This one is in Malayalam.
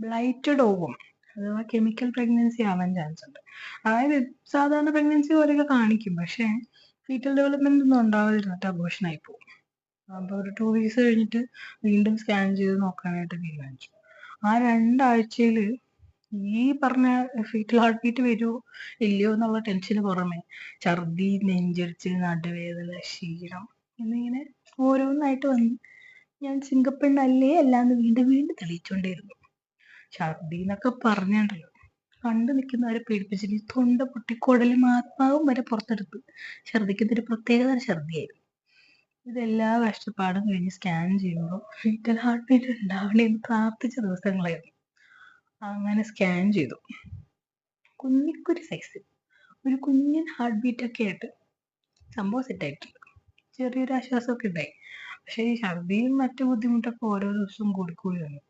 ബ്ലൈറ്റഡ് ഓവും അഥവാ കെമിക്കൽ പ്രഗ്നൻസി ആവാൻ ചാൻസ് ഉണ്ട്. അതായത് സാധാരണ പ്രഗ്നൻസി പോലെയൊക്കെ കാണിക്കും പക്ഷേ ഫീറ്റൽ ഡെവലപ്മെന്റ് ഒന്നും ഉണ്ടാവാതിരുന്നിട്ട് അബോഷൻ ആയി പോകും. അപ്പോൾ ഒരു ടു വീക്സ് കഴിഞ്ഞിട്ട് വീണ്ടും സ്കാൻ ചെയ്ത് നോക്കാനായിട്ട് തീരുമാനിച്ചു. ആ രണ്ടാഴ്ചയിൽ ഈ പറഞ്ഞ ഫീറ്റൽ ഹാർട്ട് ബീറ്റ് വരുമോ ഇല്ലയോ എന്നുള്ള ടെൻഷന് പുറമെ ഛർദി നെഞ്ചരിച്ച് നടുവേദന ക്ഷീണം എന്നിങ്ങനെ ഓരോന്നായിട്ട് വന്ന് ഞാൻ സിംഗപ്പെണ്ണല്ലേ അല്ലാന്ന് വീണ്ടും വീണ്ടും തെളിയിച്ചുകൊണ്ടേയിരുന്നു ഛർദി എന്നൊക്കെ പറഞ്ഞുണ്ടല്ലോ. കണ്ടു നിൽക്കുന്നവരെ പേടിപ്പിച്ചിട്ട് തൊണ്ട പൊട്ടി കുടലും ആത്മാവും വരെ പുറത്തെടുത്ത്. ഛർദിക്കുന്ന ഒരു പ്രത്യേകതര ഛർദിയായിരുന്നു. ഇതെല്ലാ കഷ്ടപ്പാടും കഴിഞ്ഞ് സ്കാൻ ചെയ്യുമ്പോൾ ഫീറ്റൽ ഹാർട്ട് ബീറ്റ് ഉണ്ടാവണേ എന്ന് പ്രാർത്ഥിച്ച ദിവസങ്ങളായിരുന്നു. അങ്ങനെ സ്കാൻ ചെയ്തു. കുഞ്ഞിക്കൊരു സൈസ് ഒരു കുഞ്ഞൻ ഹാർട്ട് ബീറ്റ് ഒക്കെ ആയിട്ട് സംഭവം സെറ്റായിട്ടുണ്ട് ചെറിയൊരു ആശ്വാസമൊക്കെ ഉണ്ടായി. പക്ഷേ ഈ ഛർദിയും മറ്റു ബുദ്ധിമുട്ടൊക്കെ ഓരോ ദിവസവും കൂടിക്കൂടി വന്നു.